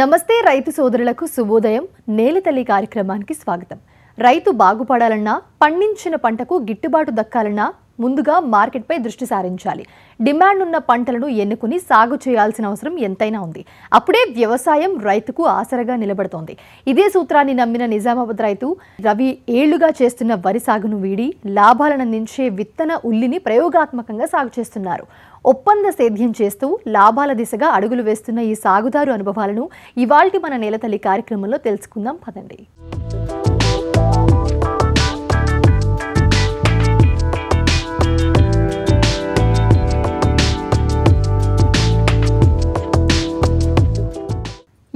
నమస్తే రైతు సోదరులకు శుభోదయం. నేలతల్లి కార్యక్రమానికి స్వాగతం. రైతు బాగుపడాలన్నా పండించిన పంటకు గిట్టుబాటు దక్కాలన్నా ముందుగా మార్కెట్పై దృష్టి సారించాలి. డిమాండ్ ఉన్న పంటలను ఎన్నుకుని సాగు చేయాల్సిన అవసరం ఎంతైనా ఉంది. అప్పుడే వ్యవసాయం రైతుకు ఆసరగా నిలబడుతోంది. ఇదే సూత్రాన్ని నమ్మిన నిజామాబాద్ రైతు రవి ఏళ్ళుగా చేస్తున్న వరి సాగును వీడి లాభాలను అందించే విత్తన ఉల్లిని ప్రయోగాత్మకంగా సాగు చేస్తున్నారు. ఒప్పంద సేద్యం చేస్తూ లాభాల దిశగా అడుగులు వేస్తున్న ఈ సాగుదారు అనుభవాలను ఇవాల్టి మన నేలతల్లి కార్యక్రమంలో తెలుసుకుందాం. పదండి.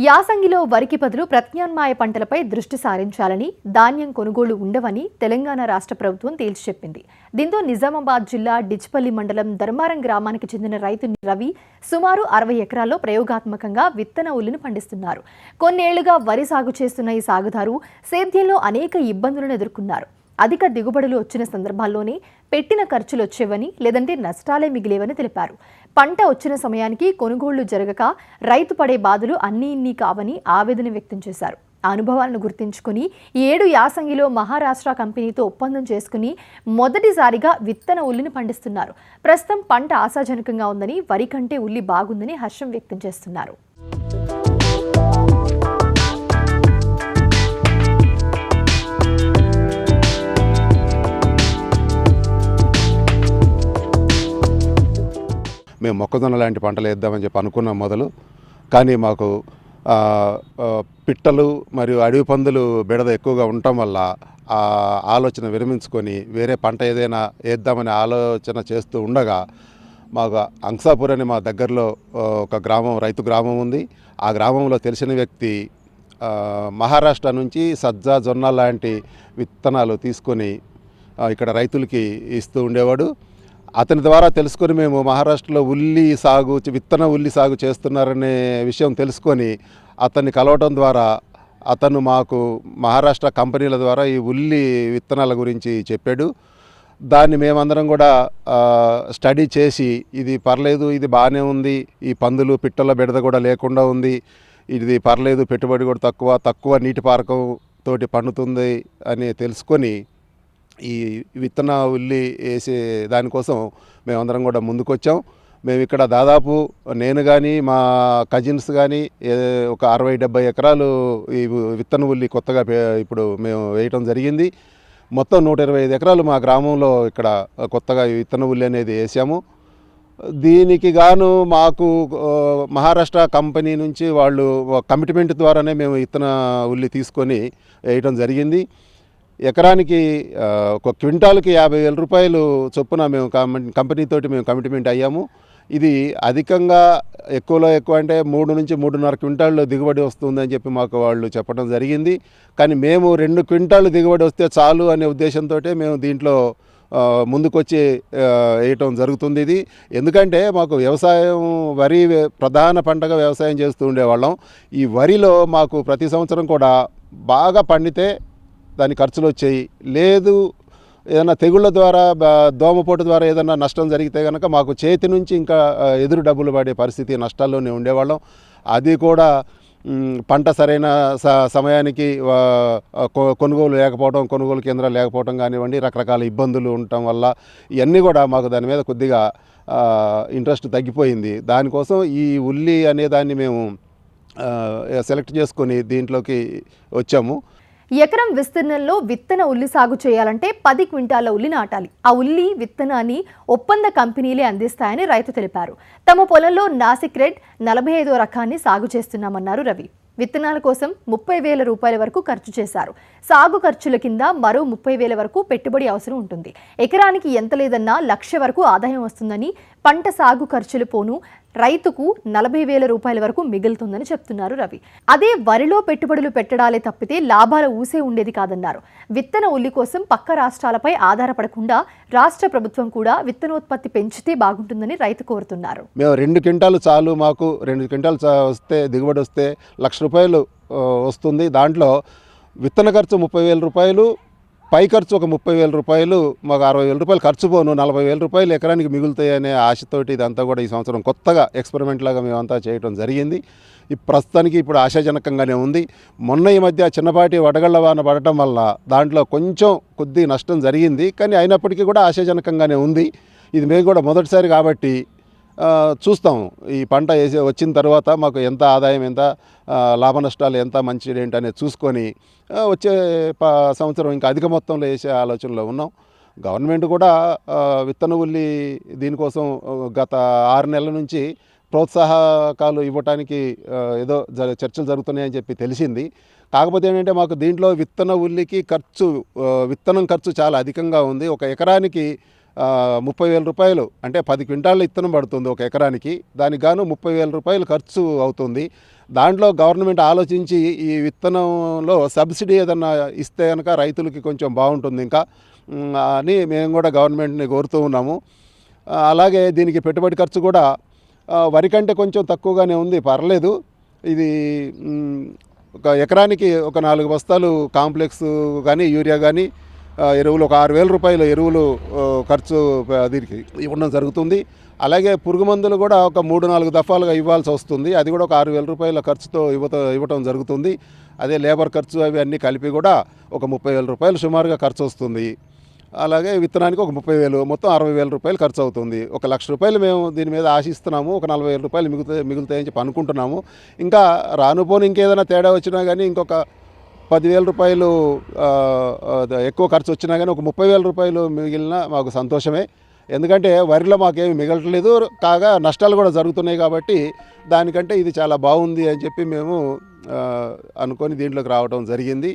యాసంగిలో వరికి బదులు ప్రత్యామ్నాయ పంటలపై దృష్టి సారించాలని ధాన్యం కొనుగోలు ఉండవని తెలంగాణ రాష్ట్ర ప్రభుత్వం తేల్చి చెప్పింది. దీంతో నిజామాబాద్ జిల్లా డిచ్పల్లి మండలం ధర్మారం గ్రామానికి చెందిన రైతు రవి సుమారు అరవై ఎకరాల్లో ప్రయోగాత్మకంగా విత్తన ఉల్లిని పండిస్తున్నారు. కొన్నేళ్ళుగా వరి సాగు చేస్తున్న ఈ సాగుదారు సేద్యంలో అనేక ఇబ్బందులను ఎదుర్కొన్నారు. అధిక దిగుబడులు వచ్చిన సందర్భాల్లోనే పెట్టిన ఖర్చులు వచ్చేవని లేదంటే నష్టాలే మిగిలేవని తెలిపారు. పంట వచ్చిన సమయానికి కొనుగోళ్ళు జరగక రైతు పడే బాధలు అన్నీ ఇన్ని కావని ఆవేదన వ్యక్తం చేశారు. ఆ అనుభవాలను గుర్తించుకుని ఏడు యాసంగిలో మహారాష్ట్ర కంపెనీతో ఒప్పందం చేసుకుని మొదటిసారిగా విత్తన ఉల్లిని పండిస్తున్నారు. ప్రస్తుతం పంట ఆశాజనకంగా ఉందని వరి కంటే ఉల్లి బాగుందని హర్షం వ్యక్తం చేస్తున్నారు. మేము మొక్కజొన్న లాంటి పంటలు వేద్దామని చెప్పి అనుకున్నాం మొదలు. కానీ మాకు పిట్టలు మరియు అడవి పందులు బెడద ఎక్కువగా ఉండటం వల్ల ఆ ఆలోచన విరమించుకొని వేరే పంట ఏదైనా వేద్దామనే ఆలోచన చేస్తూ ఉండగా మాకు అంసాపూర్ అని మా దగ్గరలో ఒక గ్రామం రైతు గ్రామం ఉంది. ఆ గ్రామంలో తెలిసిన వ్యక్తి మహారాష్ట్ర నుంచి సజ్జ జొన్న లాంటి విత్తనాలు తీసుకొని ఇక్కడ రైతులకి ఇస్తూ ఉండేవాడు. అతని ద్వారా తెలుసుకొని మేము మహారాష్ట్రలో ఉల్లి సాగు విత్తన ఉల్లి సాగు చేస్తున్నారనే విషయం తెలుసుకొని అతన్ని కలవటం ద్వారా అతను మాకు మహారాష్ట్ర కంపెనీల ద్వారా ఈ ఉల్లి విత్తనాల గురించి చెప్పాడు. దాన్ని మేమందరం కూడా స్టడీ చేసి ఇది పర్లేదు ఇది బాగానే ఉంది ఈ పందులు పిట్టల బెడద కూడా లేకుండా ఉంది ఇది పర్లేదు పెట్టుబడి కూడా తక్కువ తక్కువ నీటి పారకం తోటి పండుతుంది అని తెలుసుకొని ఈ విత్తన ఉల్లి వేసే దానికోసం మేమందరం కూడా ముందుకొచ్చాం. మేము ఇక్కడ దాదాపు నేను కానీ మా కజిన్స్ కానీ ఒక అరవై డెబ్బై ఎకరాలు ఈ విత్తన ఉల్లి కొత్తగా ఇప్పుడు మేము వేయటం జరిగింది. మొత్తం నూట ఇరవై ఐదు ఎకరాలు మా గ్రామంలో ఇక్కడ కొత్తగా విత్తన ఉల్లి అనేది వేసాము. దీనికి గాను మాకు మహారాష్ట్ర కంపెనీ నుంచి వాళ్ళు కమిట్మెంట్ ద్వారానే మేము విత్తన ఉల్లి తీసుకొని వేయటం జరిగింది. ఎకరానికి ఒక క్వింటాల్కి యాభై వేల రూపాయలు చొప్పున మేము కంపెనీతోటి మేము కమిట్మెంట్ అయ్యాము. ఇది అధికంగా ఎక్కువలో ఎక్కువ అంటే మూడు నుంచి మూడున్నర క్వింటాళ్ళు దిగుబడి వస్తుందని చెప్పి మాకు వాళ్ళు చెప్పడం జరిగింది. కానీ మేము రెండు క్వింటాళ్ళు దిగుబడి వస్తే చాలు అనే ఉద్దేశంతో మేము దీంట్లో ముందుకొచ్చి వేయటం జరుగుతుంది ఇది. ఎందుకంటే మాకు వ్యవసాయం వరి ప్రధాన పంటగా వ్యవసాయం చేస్తూ ఉండేవాళ్ళం. ఈ వరిలో మాకు ప్రతి సంవత్సరం కూడా బాగా పండితే దాని ఖర్చులు వచ్చాయి. లేదు ఏదైనా తెగుళ్ళ ద్వారా దోమపోటు ద్వారా ఏదైనా నష్టం జరిగితే కనుక మాకు చేతి నుంచి ఇంకా ఎదురు డబ్బులు పడే పరిస్థితి నష్టాల్లోనే ఉండేవాళ్ళం. అది కూడా పంట సరైన స సమయానికి కొ- కొనుగోలు లేకపోవడం కొనుగోలు కేంద్రాలు లేకపోవడం కానివ్వండి రకరకాల ఇబ్బందులు ఉండటం వల్ల ఇవన్నీ కూడా మాకు దాని మీద కొద్దిగా ఇంట్రెస్ట్ తగ్గిపోయింది. దానికోసం ఈ ఉల్లి అనే దాన్ని మేము సెలెక్ట్ చేసుకొని దీంట్లోకి వచ్చాము. ఎకరం విస్తీర్ణంలో విత్తన ఉల్లి సాగు చేయాలంటే పది క్వింటాల ఉల్లి నాటాలి. ఆ ఉల్లి విత్తనాన్ని ఒప్పంద కంపెనీలే అందిస్తాయని రైతు తెలిపారు. తమ పొలంలో నాసిక్ రెడ్ నలభై ఐదో రకాన్ని సాగు చేస్తున్నామన్నారు రవి. విత్తనాల కోసం ముప్పై వేల రూపాయల వరకు ఖర్చు చేశారు. సాగు ఖర్చుల కింద మరో ముప్పై వేల వరకు పెట్టుబడి అవసరం ఉంటుంది. ఎకరానికి ఎంత లేదన్నా లక్ష వరకు ఆదాయం వస్తుందని పంట సాగు ఖర్చులు పోను రైతుకు నలభై వేల రూపాయల వరకు మిగులుతుందని చెప్తున్నారు రవి. అదే వరిలో పెట్టుబడులు పెట్టడాలే తప్పితే లాభాల ఊసే ఉండేది కాదన్నారు. విత్తన ఉల్లి కోసం పక్క రాష్ట్రాలపై ఆధారపడకుండా రాష్ట్ర ప్రభుత్వం కూడా విత్తనోత్పత్తి పెంచితే బాగుంటుందని రైతు కోరుతున్నారు. మేము రెండు క్వింటాలు చాలు మాకు రెండు క్వింటాలు వస్తే దిగుబడి వస్తే లక్ష రూపాయలు వస్తుంది. దాంట్లో విత్తన ఖర్చు ముప్పై వేల రూపాయలు పై ఖర్చు ఒక ముప్పై వేల రూపాయలు మాకు అరవై వేల రూపాయలు ఖర్చు పోను నలభై వేల రూపాయలు ఎకరానికి మిగులుతాయి అనే ఆశతోటి ఇదంతా కూడా ఈ సంవత్సరం కొత్తగా ఎక్స్పెరిమెంట్ లాగా మేమంతా చేయడం జరిగింది. ఈ ప్రస్తుతానికి ఇప్పుడు ఆశాజనకంగానే ఉంది. మొన్న ఈ మధ్య చిన్నపాటి వడగళ్ళ వాన పడటం వల్ల దాంట్లో కొంచెం కొద్ది నష్టం జరిగింది. కానీ అయినప్పటికీ కూడా ఆశాజనకంగానే ఉంది. ఇది మేము కూడా మొదటిసారి కాబట్టి చూస్తాం. ఈ పంట వేసి వచ్చిన తర్వాత మాకు ఎంత ఆదాయం ఎంత లాభ నష్టాలు ఎంత మంచిది ఏంటి అనేది చూసుకొని వచ్చే ప- సంవత్సరం ఇంకా అధిక మొత్తంలో వేసే ఆలోచనలో ఉన్నాం. గవర్నమెంట్ కూడా విత్తన ఉల్లి దీనికోసం గత ఆరు నెలల నుంచి ప్రోత్సాహకాలు ఇవ్వటానికి ఏదో చర్చలు జరుగుతున్నాయని చెప్పి తెలిసింది. కాకపోతే ఏంటంటే మాకు దీంట్లో విత్తన ఉల్లికి ఖర్చు విత్తనం ఖర్చు చాలా అధికంగా ఉంది. ఒక ఎకరానికి ముప్పై వేల రూపాయలు అంటే పది క్వింటాళ్ళ విత్తనం పడుతుంది ఒక ఎకరానికి. దానికి గాను ముప్పై వేల రూపాయలు ఖర్చు అవుతుంది. దాంట్లో గవర్నమెంట్ ఆలోచించి ఈ విత్తనంలో సబ్సిడీ ఏదన్నా ఇస్తే కనుక రైతులకి కొంచెం బాగుంటుంది ఇంకా. అని మేము కూడా గవర్నమెంట్ని కోరుతూ ఉన్నాము. అలాగే దీనికి పెట్టుబడి ఖర్చు కూడా వరి కంటే కొంచెం తక్కువగానే ఉంది పర్లేదు. ఇది ఒక ఎకరానికి ఒక నాలుగు బస్తాలు కాంప్లెక్స్ కానీ యూరియా కానీ ఎరువులు ఒక ఆరు వేల రూపాయల ఎరువులు ఖర్చు దీనికి ఇవ్వడం జరుగుతుంది. అలాగే పురుగు మందులు కూడా ఒక మూడు నాలుగు దఫాలుగా ఇవ్వాల్సి వస్తుంది. అది కూడా ఒక ఆరు వేల రూపాయల ఖర్చుతో ఇవ్వట ఇవ్వటం జరుగుతుంది. అదే లేబర్ ఖర్చు అవి అన్నీ కలిపి కూడా ఒక ముప్పై వేల రూపాయలు సుమారుగా ఖర్చు వస్తుంది. అలాగే విత్తనానికి ఒక ముప్పై వేలు మొత్తం అరవై వేల రూపాయలు ఖర్చు అవుతుంది. ఒక లక్ష రూపాయలు మేము దీని మీద ఆశిస్తున్నాము. ఒక నలభై వేల రూపాయలు మిగులుతాయి మిగులుతాయని చెప్పి అనుకుంటున్నాము. ఇంకా రానుపోని ఇంకేదైనా తేడా వచ్చినా కానీ ఇంకొక పదివేల రూపాయలు ఎక్కువ ఖర్చు వచ్చినా కానీ ఒక ముప్పై వేల రూపాయలు మిగిలిన మాకు సంతోషమే. ఎందుకంటే వరిలో మాకేమి మిగలట్లేదు కాగా నష్టాలు కూడా జరుగుతున్నాయి కాబట్టి దానికంటే ఇది చాలా బాగుంది అని చెప్పి మేము అనుకొని దీంట్లోకి రావడం జరిగింది.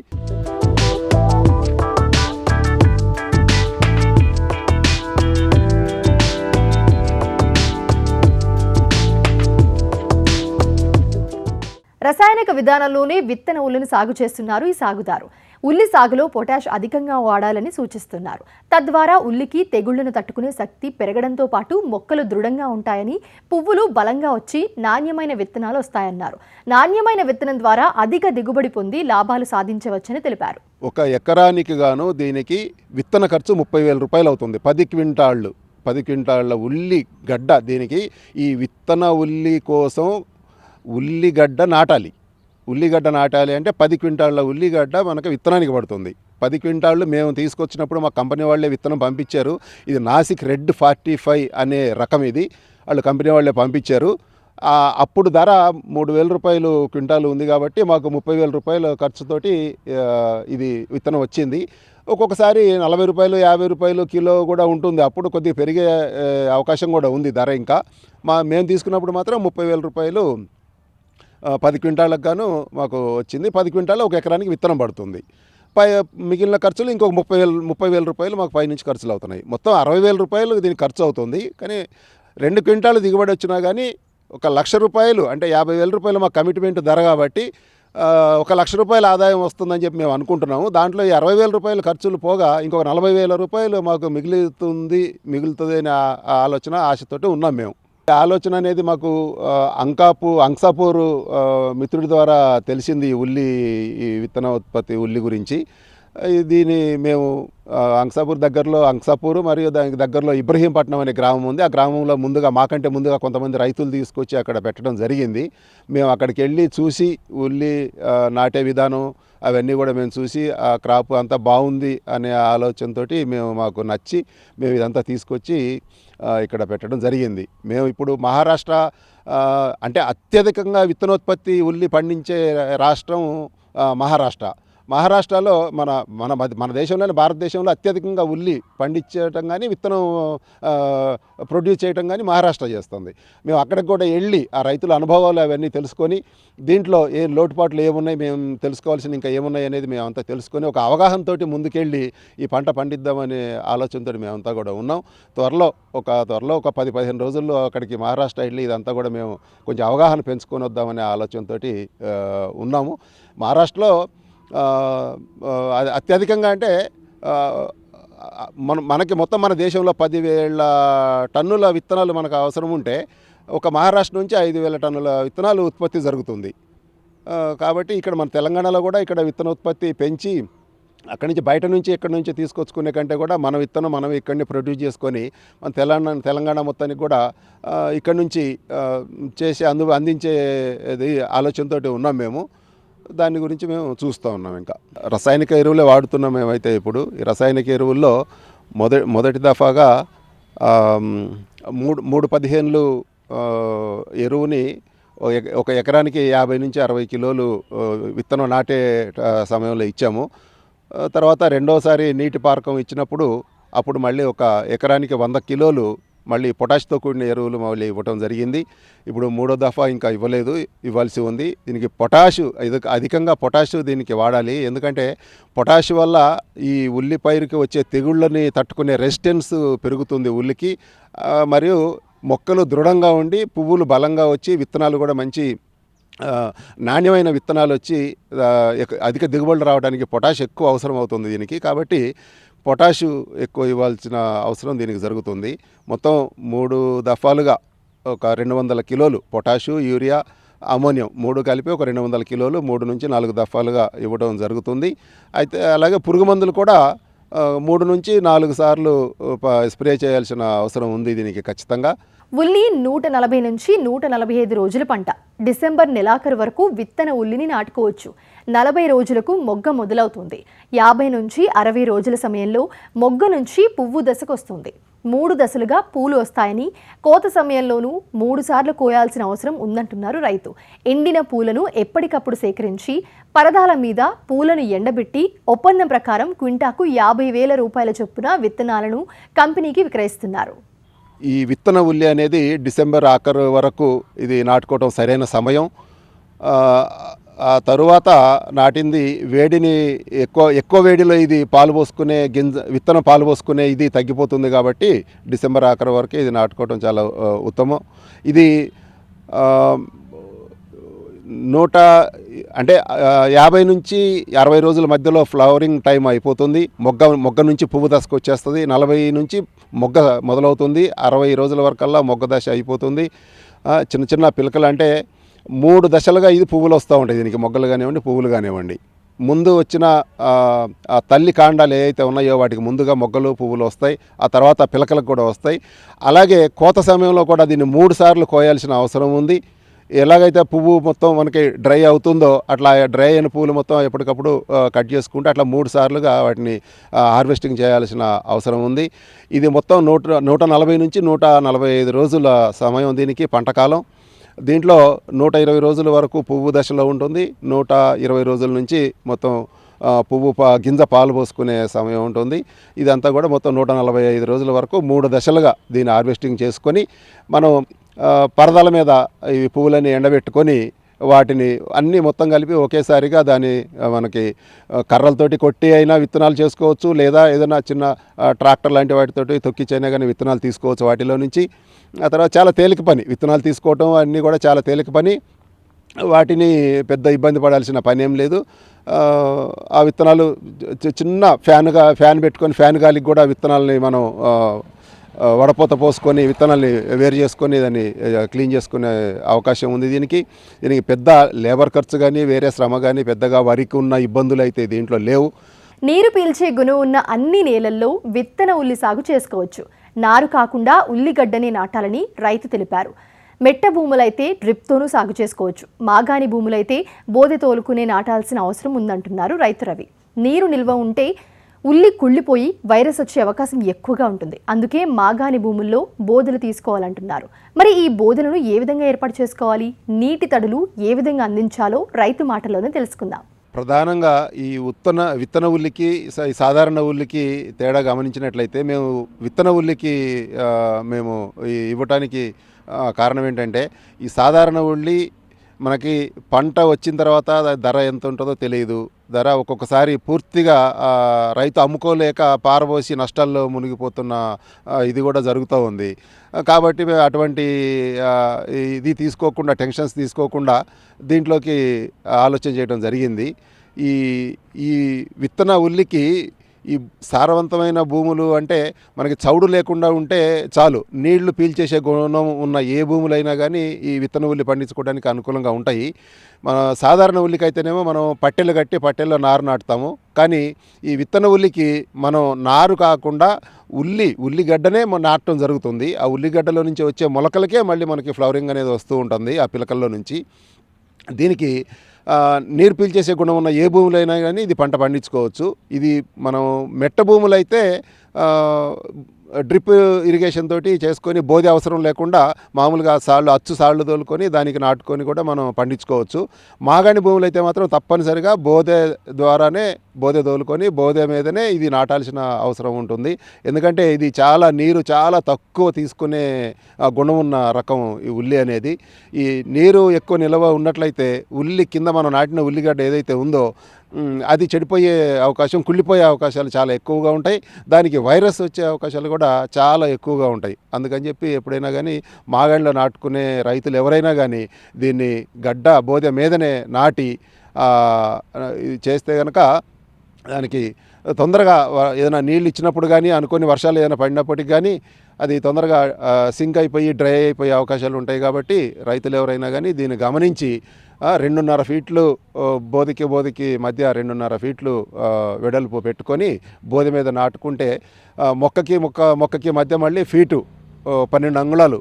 రసాయనిక విధానంలోనే విత్తన ఉల్లిని సాగు చేస్తున్నారు ఈ సాగుదారు. ఉల్లి సాగులో పొటాష్ అధికంగా వాడాలని సూచిస్తున్నారు. తద్వారా ఉల్లికి తెగుళ్ళను తట్టుకునే శక్తి పెరగడంతో పాటు మొక్కలు దృఢంగా ఉంటాయని పువ్వులు బలంగా వచ్చి నాణ్యమైన విత్తనాలు వస్తాయన్నారు. నాణ్యమైన విత్తనం ద్వారా అధిక దిగుబడి పొంది లాభాలు సాధించవచ్చని తెలిపారు. ఒక ఎకరానికి గాను దీనికి విత్తన ఖర్చు ముప్పై వేల రూపాయలు అవుతుంది. పది క్వింటాళ్ళు పది క్వింటాళ్ళ ఉల్లి గడ్డ దీనికి ఈ విత్తన ఉల్లి కోసం ఉల్లిగడ్డ నాటాలి. ఉల్లిగడ్డ నాటాలి అంటే పది క్వింటాళ్ళ ఉల్లిగడ్డ మనకు విత్తనానికి పడుతుంది. పది క్వింటాళ్ళు మేము తీసుకొచ్చినప్పుడు మా కంపెనీ వాళ్ళే విత్తనం పంపించారు. ఇది నాసిక్ రెడ్ ఫార్టీ ఫైవ్ అనే రకం ఇది. వాళ్ళు కంపెనీ వాళ్ళే పంపించారు. అప్పుడు ధర మూడు వేల రూపాయలు క్వింటాలు ఉంది కాబట్టి మాకు ముప్పై వేల రూపాయల ఖర్చుతోటి ఇది విత్తనం వచ్చింది. ఒక్కొక్కసారి నలభై రూపాయలు యాభై రూపాయలు కిలో కూడా ఉంటుంది. అప్పుడు కొద్దిగా పెరిగే అవకాశం కూడా ఉంది ధర ఇంకా. మా మేము తీసుకున్నప్పుడు మాత్రం ముప్పై వేల రూపాయలు పది క్వింటాలకు గాను మాకు వచ్చింది. పది క్వింటాలు ఒక ఎకరానికి విత్తనం పడుతుంది. పై మిగిలిన ఖర్చులు ఇంకొక ముప్పై వేలు ముప్పై వేల రూపాయలు మాకు పైనుంచి ఖర్చులు అవుతున్నాయి. మొత్తం అరవై వేల రూపాయలు దీనికి ఖర్చు అవుతుంది. కానీ రెండు క్వింటాలు దిగుబడి వచ్చినా కానీ ఒక లక్ష రూపాయలు అంటే యాభై వేల రూపాయలు మా కమిట్మెంట్ ధర కాబట్టి ఒక లక్ష రూపాయల ఆదాయం వస్తుందని చెప్పి మేము అనుకుంటున్నాము. దాంట్లో ఈ అరవై వేల రూపాయలు ఖర్చులు పోగా ఇంకొక నలభై వేల రూపాయలు మాకు మిగులుతుంది మిగులుతుంది అనే ఆలోచన ఆశతోటి ఉన్నాం మేము. ఆలోచన అనేది మాకు అంకాపు అంసాపూర్ మిత్రుడి ద్వారా తెలిసింది ఈ ఉల్లి ఈ విత్తన ఉత్పత్తి ఉల్లి గురించి. దీని మేము అంసాపూర్ దగ్గరలో అంసాపూర్ మరియు దానికి దగ్గరలో ఇబ్రహీంపట్నం అనే గ్రామం ఉంది. ఆ గ్రామంలో ముందుగా మాకంటే ముందుగా కొంతమంది రైతులు తీసుకొచ్చి అక్కడ పెట్టడం జరిగింది. మేము అక్కడికి వెళ్ళి చూసి ఉల్లి నాటే విధానం అవన్నీ కూడా మేము చూసి ఆ క్రాప్ అంతా బాగుంది అనే ఆలోచనతోటి మేము మాకు నచ్చి మేము ఇదంతా తీసుకొచ్చి ఇక్కడ పెట్టడం జరిగింది. మేము ఇప్పుడు మహారాష్ట్ర అంటే అత్యధికంగా విత్తనోత్పత్తి ఉల్లి పండించే రాష్ట్రం మహారాష్ట్ర. మహారాష్ట్రలో మన మన మన దేశంలోనే భారతదేశంలో అత్యధికంగా ఉల్లి పండించడం కానీ విత్తనం ప్రొడ్యూస్ చేయడం కానీ మహారాష్ట్ర చేస్తుంది. మేము అక్కడికి కూడా వెళ్ళి ఆ రైతుల అనుభవాలు అవన్నీ తెలుసుకొని దీంట్లో ఏ లోటుపాట్లు ఏమున్నాయి మేము తెలుసుకోవాల్సిన ఇంకా ఏమున్నాయి అనేది మేము అంతా తెలుసుకొని ఒక అవగాహనతో ముందుకెళ్ళి ఈ పంట పండిద్దామనే ఆలోచనతో మేమంతా కూడా ఉన్నాం. త్వరలో ఒక త్వరలో ఒక పది పదిహేను రోజుల్లో అక్కడికి మహారాష్ట్ర వెళ్ళి ఇదంతా కూడా మేము కొంచెం అవగాహన పెంచుకొని వద్దామనే ఆలోచనతోటి ఉన్నాము. మహారాష్ట్రలో అత్యధికంగా అంటే మన మనకి మొత్తం మన దేశంలో పదివేల టన్నుల విత్తనాలు మనకు అవసరం ఉంటే ఒక మహారాష్ట్ర నుంచి ఐదు వేల టన్నుల విత్తనాలు ఉత్పత్తి జరుగుతుంది. కాబట్టి ఇక్కడ మన తెలంగాణలో కూడా ఇక్కడ విత్తన ఉత్పత్తి పెంచి అక్కడి నుంచి బయట నుంచి ఎక్కడి నుంచి తీసుకొచ్చుకునే కంటే కూడా మన విత్తనం మనం ఇక్కడిని ప్రొడ్యూస్ చేసుకొని మన తెలంగాణ తెలంగాణ మొత్తానికి కూడా ఇక్కడ ఇక్కడి నుంచి చేసి అందు అందించే ఆలోచనతో ఆలోచనతోటి ఉన్నాం మేము. దాని గురించి మేము చూస్తూ ఉన్నాం ఇంకా. రసాయనిక ఎరువులే వాడుతున్నాం మేమైతే ఇప్పుడు. ఈ రసాయనిక ఎరువుల్లో మొద మొదటి దఫాగా మూడు మూడు పదిహేనులు ఎరువుని ఒక ఒక ఎకరానికి యాభై నుంచి అరవై కిలోలు విత్తనం నాటే సమయంలో ఇచ్చాము. తర్వాత రెండోసారి నీటి పారకం ఇచ్చినప్పుడు అప్పుడు మళ్ళీ ఒక ఎకరానికి వంద కిలోలు మళ్ళీ పొటాష్తో కూడిన ఎరువులు మళ్ళీ ఇవ్వటం జరిగింది. ఇప్పుడు మూడో దఫా ఇంకా ఇవ్వలేదు ఇవ్వాల్సి ఉంది. దీనికి పొటాషు ఇది అధికంగా పొటాషు దీనికి వాడాలి. ఎందుకంటే పొటాష్ వల్ల ఈ ఉల్లి పైరుకి వచ్చే తెగుళ్ళని తట్టుకునే రెసిస్టెన్స్ పెరుగుతుంది ఉల్లికి. మరియు మొక్కలు దృఢంగా ఉండి పువ్వులు బలంగా వచ్చి విత్తనాలు కూడా మంచి నాణ్యమైన విత్తనాలు వచ్చి అధిక దిగుబడులు రావడానికి పొటాష్ ఎక్కువ అవసరం అవుతుంది దీనికి. కాబట్టి పొటాషు ఎక్కువ ఇవ్వాల్సిన అవసరం దీనికి జరుగుతుంది. మొత్తం మూడు దఫాలుగా ఒక రెండు వందల కిలోలు పొటాషు యూరియా అమోనియం మూడు కలిపి ఒక రెండు వందల కిలోలు మూడు నుంచి నాలుగు దఫాలుగా ఇవ్వడం జరుగుతుంది. అయితే అలాగే పురుగు మందులు కూడా మూడు నుంచి నాలుగు సార్లు ప- స్ప్రే చేయాల్సిన అవసరం ఉంది దీనికి ఖచ్చితంగా. ఉల్లి నూట నలభై నుంచి నూట నలభై ఐదు రోజుల పంట. డిసెంబర్ నెలాఖరు వరకు విత్తన ఉల్లిని నాటుకోవచ్చు. నలభై రోజులకు మొగ్గ మొదలవుతుంది. యాభై నుంచి అరవై రోజుల సమయంలో మొగ్గ నుంచి పువ్వు దశకు వస్తుంది. మూడు దశలుగా పూలు వస్తాయని కోత సమయంలోనూ మూడు సార్లు కోయాల్సిన అవసరం ఉందంటున్నారు రైతు. ఎండిన పూలను ఎప్పటికప్పుడు సేకరించి పరదాల మీద పూలను ఎండబెట్టి ఒప్పందం ప్రకారం క్వింటాకు యాభై వేల రూపాయల చొప్పున విత్తనాలను కంపెనీకి విక్రయిస్తున్నారు. ఈ విత్తన ఉల్లి అనేది డిసెంబర్ ఆఖరు వరకు ఇది నాటుకోవటం సరైన సమయం. ఆ, తరువాత నాటింది వేడిని ఎక్కువ ఎక్కువ వేడిలో ఇది పాలు పోసుకునే గింజ విత్తనం పాలు పోసుకునే ఇది తగ్గిపోతుంది కాబట్టి డిసెంబర్ ఆఖరు వరకు ఇది నాటుకోవటం చాలా ఉత్తమం. ఇది నూట అంటే యాభై నుంచి అరవై రోజుల మధ్యలో ఫ్లవరింగ్ టైం అయిపోతుంది. మొగ్గ మొగ్గ నుంచి పువ్వు దశకు వచ్చేస్తుంది. నలభై నుంచి మొగ్గ మొదలవుతుంది. అరవై రోజుల వరకల్లా మొగ్గ దశ అయిపోతుంది. చిన్న చిన్న పిలకలు అంటే మూడు దశలుగా ఇది పువ్వులు వస్తూ ఉంటాయి దీనికి. మొగ్గలు కానివ్వండి పువ్వులు కానివ్వండి. ముందు వచ్చిన ఆ, తల్లి కాండాలు ఏవైతే ఉన్నాయో వాటికి ముందుగా మొగ్గలు పువ్వులు వస్తాయి. ఆ తర్వాత పిలకలకు కూడా వస్తాయి. అలాగే కోత సమయంలో కూడా దీన్ని మూడు సార్లు కోయాల్సిన అవసరం ఉంది. ఎలాగైతే పువ్వు మొత్తం మనకి డ్రై అవుతుందో అట్లా డ్రై అయిన పువ్వులు మొత్తం ఎప్పటికప్పుడు కట్ చేసుకుంటే అట్లా మూడు సార్లుగా వాటిని హార్వెస్టింగ్ చేయాల్సిన అవసరం ఉంది. ఇది మొత్తం నూట నూట నలభై నుంచి నూట నలభై ఐదు రోజుల సమయం దీనికి పంటకాలం దీంట్లో నూట ఇరవై రోజుల వరకు పువ్వు దశలో ఉంటుంది. నూట ఇరవై రోజుల నుంచి మొత్తం పువ్వు పా గింజ పాలు పోసుకునే సమయం ఉంటుంది. ఇదంతా కూడా మొత్తం నూట నలభై ఐదు రోజుల వరకు మూడు దశలుగా దీన్ని హార్వెస్టింగ్ చేసుకొని మనం పరదాల మీద ఈ పువ్వులని ఎండబెట్టుకొని వాటిని అన్నీ మొత్తం కలిపి ఒకేసారిగా దాన్ని మనకి కర్రలతోటి కొట్టి అయినా విత్తనాలు చేసుకోవచ్చు లేదా ఏదైనా చిన్న ట్రాక్టర్ లాంటి వాటితోటి తొక్కిచ్చైనా కానీ విత్తనాలు తీసుకోవచ్చు వాటిలో నుంచి. ఆ తర్వాత చాలా తేలిక పని. విత్తనాలు తీసుకోవటం అన్నీ కూడా చాలా తేలిక పని. వాటిని పెద్ద ఇబ్బంది పడాల్సిన పని ఏం లేదు. ఆ, విత్తనాలు చి- చిన్న ఫ్యాన్గా ఫ్యాన్ పెట్టుకొని ఫ్యాన్ గాలికి కూడా విత్తనాలని మనం వడపోత పోసుకొని విత్తనాల్ని వేరు చేసుకొని దాన్ని క్లీన్ చేసుకునే అవకాశం ఉంది దీనికి. దీనికి పెద్ద లేబర్ ఖర్చు కానీ వేరే శ్రమ కానీ పెద్దగా వరికి ఉన్న ఇబ్బందులు అయితే దీంట్లో లేవు. నీరు పీల్చే గుణం ఉన్న అన్ని నేలల్లో విత్తన ఉల్లి సాగు చేసుకోవచ్చు. నారు కాకుండా ఉల్లిగడ్డని నాటాలని రైతు తెలిపారు. మెట్ట భూములైతే డ్రిప్తోనూ సాగు చేసుకోవచ్చు. మాగాని భూములైతే బోదె తోలుకునే నాటాల్సిన అవసరం ఉందంటున్నారు రైతు రవి. నీరు నిల్వ ఉంటే ఉల్లి కుళ్ళిపోయి వైరస్ వచ్చే అవకాశం ఎక్కువగా ఉంటుంది. అందుకే మాగాని భూముల్లో బోధలు తీసుకోవాలంటున్నారు. మరి ఈ బోధనను ఏ విధంగా ఏర్పాటు చేసుకోవాలి? నీటి తడులు ఏ విధంగా అందించాలో రైతు మాటల్లోనే తెలుసుకుందాం. ప్రధానంగా ఈ ఉత్తన విత్తన ఉల్లికి సాధారణ ఉల్లికి తేడా గమనించినట్లయితే మేము విత్తన ఉల్లికి మేము ఇవ్వటానికి కారణం ఏంటంటే ఈ సాధారణ ఉల్లి మనకి పంట వచ్చిన తర్వాత ధర ఎంత ఉంటుందో తెలియదు. ధర ఒక్కొక్కసారి పూర్తిగా రైతు అమ్ముకోలేక పారబోసి నష్టాల్లో మునిగిపోతున్న ఇది కూడా జరుగుతూ ఉంది. కాబట్టి మేము అటువంటి ఇది తీసుకోకుండా టెన్షన్స్ తీసుకోకుండా దీంట్లోకి ఆలోచన చేయడం జరిగింది. ఈ ఈ విత్తన ఉల్లికి ఈ సారవంతమైన భూములు అంటే మనకి చౌడు లేకుండా ఉంటే చాలు. నీళ్ళు పీల్చేసే గుణం ఉన్న ఏ భూములైనా కానీ ఈ విత్తన ఉల్లి పండించుకోవడానికి అనుకూలంగా ఉంటాయి. మన సాధారణ ఉల్లికైతేనేమో మనం పట్టెలు కట్టి పట్టెల్లో నారు నాటుతాము. కానీ ఈ విత్తన ఉల్లికి మనం నారు కాకుండా ఉల్లి ఉల్లిగడ్డనే మనం నాటడం జరుగుతుంది. ఆ ఉల్లిగడ్డలో నుంచి వచ్చే మొలకలకే మళ్ళీ మనకి ఫ్లవరింగ్ అనేది వస్తూ ఉంటుంది ఆ పిలకల్లో నుంచి. దీనికి నీరు పీల్చేసే గుణం ఉన్న ఏ భూములైనా కానీ ఇది పంట పండించుకోవచ్చు. ఇది మనం మెట్ట భూములైతే డ్రిప్ ఇరిగేషన్ తోటి చేసుకొని బోధి అవసరం లేకుండా మామూలుగా సాళ్ళు అచ్చు సాళ్ళు తోలుకొని దానికి నాటుకొని కూడా మనం పండించుకోవచ్చు. మాగాణి భూములు అయితే మాత్రం తప్పనిసరిగా బోధె ద్వారానే బోధె తోలుకొని బోధె మీదనే ఇది నాటాల్సిన అవసరం ఉంటుంది. ఎందుకంటే ఇది చాలా నీరు చాలా తక్కువ తీసుకునే గుణం ఉన్న రకం ఈ ఉల్లి అనేది. ఈ నీరు ఎక్కువ నిల్వ ఉన్నట్లయితే ఉల్లి కింద మనం నాటిన ఉల్లిగడ్డ ఏదైతే ఉందో అది చెడిపోయే అవకాశం కుళ్ళిపోయే అవకాశాలు చాలా ఎక్కువగా ఉంటాయి. దానికి వైరస్ వచ్చే అవకాశాలు కూడా చాలా ఎక్కువగా ఉంటాయి. అందుకని చెప్పి ఎప్పుడైనా కానీ మాగాడిలో నాటుకునే రైతులు ఎవరైనా కానీ దీన్ని గడ్డ బోధ మీదనే నాటి చేస్తే కనుక దానికి తొందరగా ఏదైనా నీళ్ళు ఇచ్చినప్పుడు కానీ అనుకోని వర్షాలు ఏదైనా పడినప్పటికి కానీ అది తొందరగా సింక్ అయిపోయి డ్రై అయిపోయే అవకాశాలు ఉంటాయి కాబట్టి రైతులు ఎవరైనా కానీ దీన్ని గమనించి రెండున్నర ఫీట్లు బోధికి బోధికి మధ్య రెండున్నర ఫీట్లు వెడల్పు పెట్టుకొని బోధి మీద నాటుకుంటే మొక్కకి మొక్క మొక్కకి మధ్య మళ్ళీ ఫీటు పన్నెండు అంగుళాలు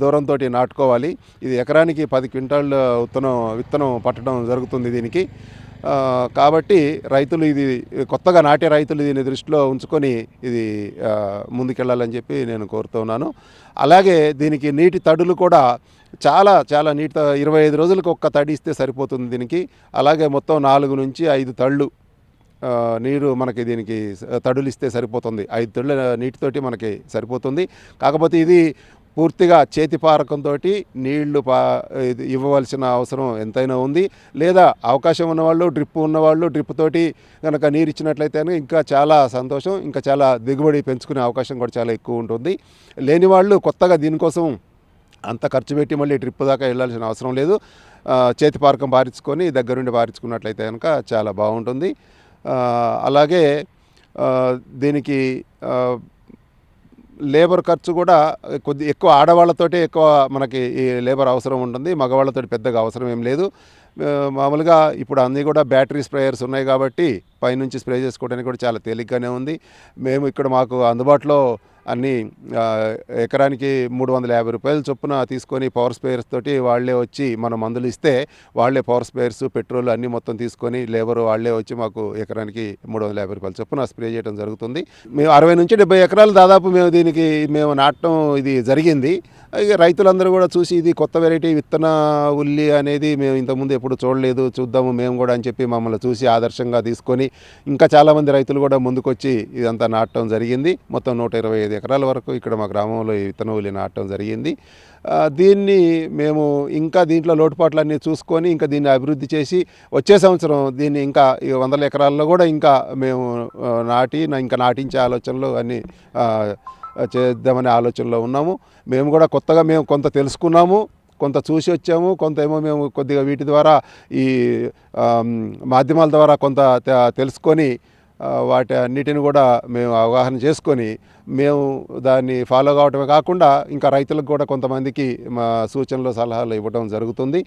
దూరంతో నాటుకోవాలి. ఇది ఎకరానికి పది క్వింటాల్ విత్తనం విత్తనం పట్టడం జరుగుతుంది దీనికి. కాబట్టి రైతులు ఇది కొత్తగా నాటే రైతులు దీన్ని దృష్టిలో ఉంచుకొని ఇది ముందుకెళ్ళాలని చెప్పి నేను కోరుతున్నాను అలాగే దీనికి నీటి తడులు కూడా చాలా చాలా నీటి ఇరవై ఐదు రోజులకు ఒక్క తడి ఇస్తే సరిపోతుంది దీనికి. అలాగే మొత్తం నాలుగు నుంచి ఐదు తళ్ళు నీరు మనకి దీనికి తడులు ఇస్తే సరిపోతుంది. ఐదు తడుల నీటితోటి మనకి సరిపోతుంది. కాకపోతే ఇది పూర్తిగా చేతి పారకంతో నీళ్ళు పా ఇది ఇవ్వవలసిన అవసరం ఎంతైనా ఉంది. లేదా అవకాశం ఉన్నవాళ్ళు డ్రిప్ ఉన్నవాళ్ళు డ్రిప్ తోటి కనుక నీరు ఇచ్చినట్లయితే ఇంకా చాలా సంతోషం ఇంకా చాలా దిగుబడి పెంచుకునే అవకాశం కూడా చాలా ఎక్కువ ఉంటుంది. లేని వాళ్ళు కొత్తగా దీనికోసం అంత ఖర్చు పెట్టి మళ్ళీ ట్రిప్ దాకా వెళ్ళాల్సిన అవసరం లేదు. చేతి పారకం పారించుకొని దగ్గరుండి పారించుకున్నట్లయితే కనుక చాలా బాగుంటుంది. అలాగే దీనికి లేబర్ ఖర్చు కూడా కొద్ది ఎక్కువ ఆడవాళ్ళతోటే ఎక్కువ మనకి ఈ లేబర్ అవసరం ఉంటుంది. మగవాళ్ళతోటి పెద్దగా అవసరం ఏం లేదు. మామూలుగా ఇప్పుడు అన్నీ కూడా బ్యాటరీ స్ప్రేయర్స్ ఉన్నాయి కాబట్టి పైనుంచి స్ప్రే చేసుకోవడానికి కూడా చాలా తేలిగ్గానే ఉంది. మేము ఇక్కడ మాకు అందుబాటులో అన్నీ ఎకరానికి మూడు వందల యాభై రూపాయలు చొప్పున తీసుకొని పవర్ స్పేయర్స్ తోటి వాళ్ళే వచ్చి మనం మందులు ఇస్తే వాళ్ళే పవర్ స్పేయర్స్ పెట్రోల్ అన్నీ మొత్తం తీసుకొని లేబర్ వాళ్ళే వచ్చి మాకు ఎకరానికి మూడు వందల యాభై రూపాయలు చొప్పున స్ప్రే చేయడం జరుగుతుంది. మేము అరవై నుంచి డెబ్బై ఎకరాలు దాదాపు మేము దీనికి మేము నాటడం ఇది జరిగింది. ఇక రైతులందరూ కూడా చూసి ఇది కొత్త వెరైటీ విత్తన ఉల్లి అనేది మేము ఇంతకుముందు ఎప్పుడు చూడలేదు చూద్దాము మేము కూడా అని చెప్పి మమ్మల్ని చూసి ఆదర్శంగా తీసుకొని ఇంకా చాలామంది రైతులు కూడా ముందుకొచ్చి ఇదంతా నాటడం జరిగింది. మొత్తం నూట ఇరవై ఐదు ఎకరాల వరకు ఇక్కడ మా గ్రామంలో ఈ నాటడం జరిగింది. దీన్ని మేము ఇంకా దీంట్లో లోటుపాట్లన్నీ చూసుకొని ఇంకా దీన్ని అభివృద్ధి చేసి వచ్చే సంవత్సరం దీన్ని ఇంకా ఈ వందల ఎకరాల్లో కూడా ఇంకా మేము నాటి ఇంకా నాటించే ఆలోచనలు అన్నీ చేద్దామనే ఆలోచనలో ఉన్నాము. మేము కూడా కొత్తగా మేము కొంత తెలుసుకున్నాము కొంత చూసి వచ్చాము కొంత ఏమో మేము కొద్దిగా వీటి ద్వారా ఈ మాధ్యమాల ద్వారా కొంత తెలుసుకొని వాటి అన్నిటిని కూడా మేము అవగాహన చేసుకొని మేము దాన్ని ఫాలో కావటమే కాకుండా ఇంకా రైతులకు కూడా కొంతమందికి మా సూచనలు సలహాలు ఇవ్వడం జరుగుతుంది.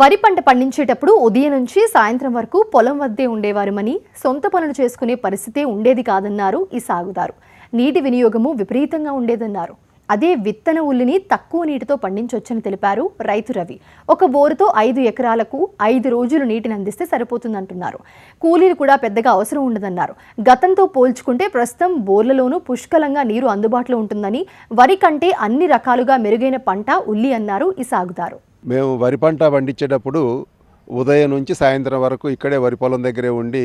వరి పంట పండించేటప్పుడు ఉదయం నుంచి సాయంత్రం వరకు పొలం వద్దే ఉండేవారమని సొంత పనులు చేసుకునే పరిస్థితే ఉండేది కాదన్నారు ఈ సాగుదారు. నీటి వినియోగము విపరీతంగా ఉండేదన్నారు. అదే విత్తన ఉల్లిని తక్కువ నీటితో పండించొచ్చని తెలిపారు రైతు రవి. ఒక బోరుతో ఐదు ఎకరాలకు ఐదు రోజులు నీటిని అందిస్తే సరిపోతుందంటున్నారు. కూలీలు కూడా పెద్దగా అవసరం ఉండదన్నారు. గతంతో పోల్చుకుంటే ప్రస్తుతం బోర్లలోనూ పుష్కలంగా నీరు అందుబాటులో ఉంటుందని వరి కంటే అన్ని రకాలుగా మెరుగైన పంట ఉల్లి అన్నారు ఈ సాగుదారు. మేము వరి పంట పండించేటప్పుడు ఉదయం నుంచి సాయంత్రం వరకు ఇక్కడే వరి పొలం దగ్గరే ఉండి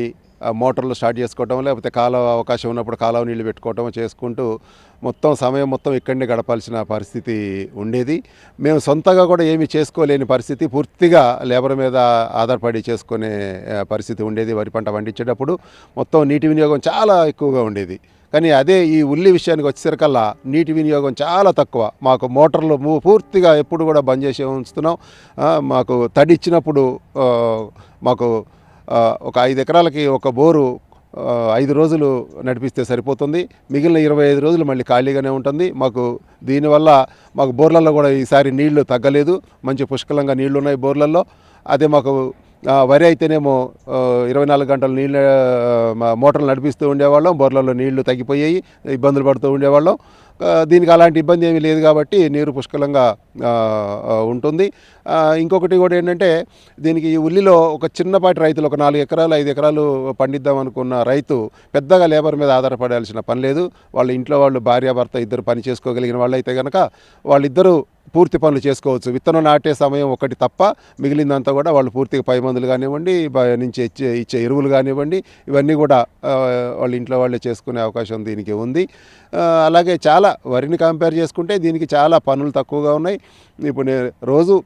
మోటార్లు స్టార్ట్ చేసుకోవటం లేకపోతే కాలువ అవకాశం ఉన్నప్పుడు కాలువ నీళ్ళు పెట్టుకోవటం చేసుకుంటూ మొత్తం సమయం మొత్తం ఇక్కడనే గడపాల్సిన పరిస్థితి ఉండేది. మేము సొంతగా కూడా ఏమి చేసుకోలేని పరిస్థితి పూర్తిగా లేబర్ మీద ఆధారపడి చేసుకునే పరిస్థితి ఉండేది వరి పంట పండించేటప్పుడు. మొత్తం నీటి వినియోగం చాలా ఎక్కువగా ఉండేది. కానీ అదే ఈ ఉల్లి విషయానికి వచ్చేసరికల్లా నీటి వినియోగం చాలా తక్కువ. మాకు మోటార్లు పూర్తిగా ఎప్పుడు కూడా బంద్ చేసి ఉంచుతున్నాం. మాకు తడి ఇచ్చినప్పుడు మాకు ఒక ఐదు ఎకరాలకి ఒక బోరు ఐదు రోజులు నడిపిస్తే సరిపోతుంది. మిగిలిన ఇరవై ఐదు రోజులు మళ్ళీ ఖాళీగానే ఉంటుంది. మాకు దీనివల్ల మాకు బోర్లలో కూడా ఈసారి నీళ్ళు తగ్గలేదు. మంచి పుష్కలంగా నీళ్ళు ఉన్నాయి బోర్లలో. అదే మాకు వరి అయితేనేమో ఇరవై నాలుగు గంటలు నీళ్ళ మోటార్లు నడిపిస్తూ ఉండేవాళ్ళం. బోర్లలో నీళ్ళు తగ్గిపోయాయి ఇబ్బందులు పడుతూ ఉండేవాళ్ళం. దీనికి అలాంటి ఇబ్బంది ఏమీ లేదు కాబట్టి నీరు పుష్కలంగా ఉంటుంది. ఇంకొకటి కూడా ఏంటంటే దీనికి ఈ ఉల్లిలో ఒక చిన్నపాటి రైతులు ఒక నాలుగు ఎకరాలు ఐదు ఎకరాలు పండిద్దాం అనుకున్న రైతు పెద్దగా లేబర్ మీద ఆధారపడాల్సిన పని లేదు. వాళ్ళ ఇంట్లో వాళ్ళు భార్యాభర్త ఇద్దరు పని చేసుకోగలిగిన వాళ్ళు అయితే కనుక వాళ్ళిద్దరూ పూర్తి పనులు చేసుకోవచ్చు. విత్తనం నాటే సమయం ఒకటి తప్ప మిగిలిందంతా కూడా వాళ్ళు పూర్తిగా పై మందులు కానివ్వండి నుంచి ఇచ్చే ఇచ్చే ఎరువులు కానివ్వండి ఇవన్నీ కూడా వాళ్ళ ఇంట్లో వాళ్ళే చేసుకునే అవకాశం దీనికి ఉంది. అలాగే చాలా వరిని కంపేర్ చేసుకుంటే దీనికి చాలా పనులు తక్కువగా ఉన్నాయి. ఇప్పుడు నేను రోజు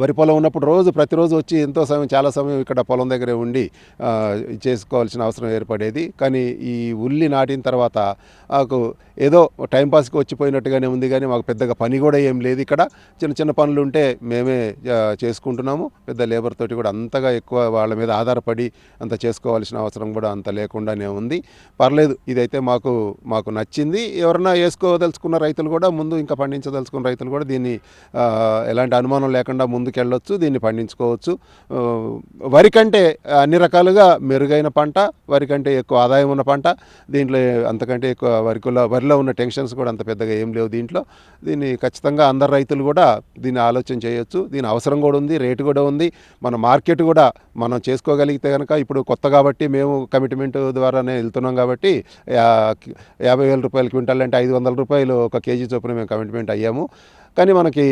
వరి పొలం ఉన్నప్పుడు రోజు ప్రతిరోజు వచ్చి ఎంతో సమయం చాలా సమయం ఇక్కడ పొలం దగ్గరే ఉండి చేసుకోవాల్సిన అవసరం ఏర్పడేది. కానీ ఈ ఉల్లి నాటిన తర్వాత నాకు ఏదో టైంపాస్కి వచ్చిపోయినట్టుగానే ఉంది కానీ మాకు పెద్దగా పని కూడా ఏం లేదు. ఇక్కడ చిన్న చిన్న పనులు ఉంటే మేమే చేసుకుంటున్నాము. పెద్ద లేబర్ తోటి కూడా అంతగా ఎక్కువ వాళ్ళ మీద ఆధారపడి అంత చేసుకోవాల్సిన అవసరం కూడా అంత లేకుండానే ఉంది. పర్లేదు ఇదైతే మాకు మాకు నచ్చింది. ఎవరన్నా వేసుకోదలుచుకున్న రైతులు కూడా ముందు ఇంకా పండించదలుచుకున్న రైతులు కూడా దీన్ని ఎలాంటి అనుమానం లేకుండా ముందుకెళ్ళొచ్చు దీన్ని పండించుకోవచ్చు. వరి కంటే అన్ని రకాలుగా మెరుగైన పంట వరి కంటే ఎక్కువ ఆదాయం ఉన్న పంట దీంట్లో అంతకంటే ఎక్కువ వరికులో వరిలో ఉన్న టెన్షన్స్ కూడా అంత పెద్దగా ఏం లేవు దీంట్లో. దీన్ని ఖచ్చితంగా అందరు రైతులు కూడా దీన్ని ఆలోచన చేయొచ్చు. దీని అవసరం కూడా ఉంది రేటు కూడా ఉంది. మన మార్కెట్ కూడా మనం చేసుకోగలిగితే కనుక ఇప్పుడు కొత్త కాబట్టి మేము కమిట్మెంట్ ద్వారానే వెళ్తున్నాం కాబట్టి యాభై వేల రూపాయల క్వింటాల్ అంటే ఐదు వందల రూపాయలు ఒక కేజీ చొప్పున మేము కమిట్మెంట్ అయ్యాము. కానీ మనకి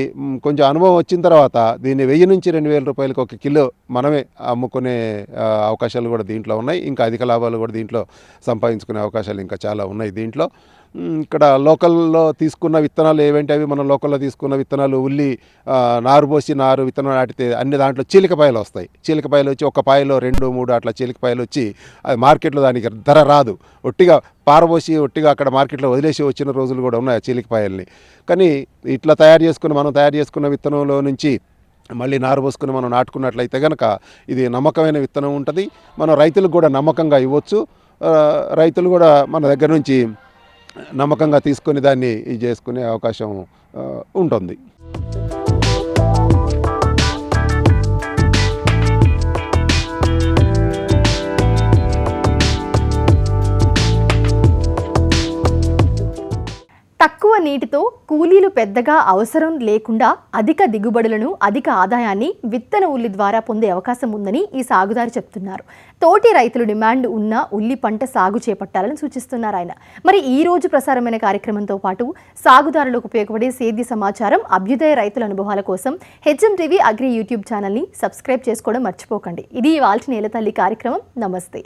కొంచెం అనుభవం వచ్చిన తర్వాత దీన్ని వెయ్యి నుంచి రెండు వేల రూపాయలకి ఒక కిలో మనమే అమ్ముకునే అవకాశాలు కూడా దీంట్లో ఉన్నాయి. ఇంకా అధిక లాభాలు కూడా దీంట్లో సంపాదించుకునే అవకాశాలు ఇంకా చాలా ఉన్నాయి దీంట్లో. ఇక్కడ లోకల్లో తీసుకున్న విత్తనాలు ఏవేంటి అవి మనం లోకల్లో తీసుకున్న విత్తనాలు ఉల్లి ఆ, నారు పోసి నారు విత్తనం నాటితే అన్ని దాంట్లో చీలికపాయలు వస్తాయి. చీలికపాయలు వచ్చి ఒక పాయలో రెండు మూడు అట్లా చీలికపాయలు వచ్చి అది మార్కెట్లో దానికి ధర రాదు. ఒట్టిగా పారబోసి ఒట్టిగా అక్కడ మార్కెట్లో వదిలేసి వచ్చిన రోజులు కూడా ఉన్నాయి చీలికపాయల్ని కానీ ఇట్లా తయారు చేసుకుని మనం తయారు చేసుకున్న విత్తనంలో నుంచి మళ్ళీ నారు పోసుకుని మనం నాటుకున్నట్లయితే కనుక ఇది నమ్మకమైన విత్తనం ఉంటుంది. మనం రైతులకు కూడా నమ్మకంగా ఇవ్వచ్చు. రైతులు కూడా మన దగ్గర నుంచి నమ్మకంగా తీసుకొని దాన్ని ఇది చేసుకునే అవకాశం ఉంటుంది. తక్కువ నీటితో కూలీలు పెద్దగా అవసరం లేకుండా అధిక దిగుబడులను అధిక ఆదాయాన్ని విత్తన ఉల్లి ద్వారా పొందే అవకాశం ఉందని ఈ సాగుదారు చెప్తున్నారు. తోటి రైతులు డిమాండ్ ఉన్న ఉల్లి పంట సాగు చేపట్టాలని సూచిస్తున్నారు ఆయన. మరి ఈ రోజు ప్రసారమైన కార్యక్రమంతో పాటు సాగుదారులకు ఉపయోగపడే సేద్య సమాచారం అభ్యుదయ రైతుల అనుభవాల కోసం హెచ్ఎం టీవీ అగ్రి యూట్యూబ్ ఛానల్ని సబ్స్క్రైబ్ చేసుకోవడం మర్చిపోకండి. ఇది ఇవాల్టి నేలతల్లి కార్యక్రమం. నమస్తే.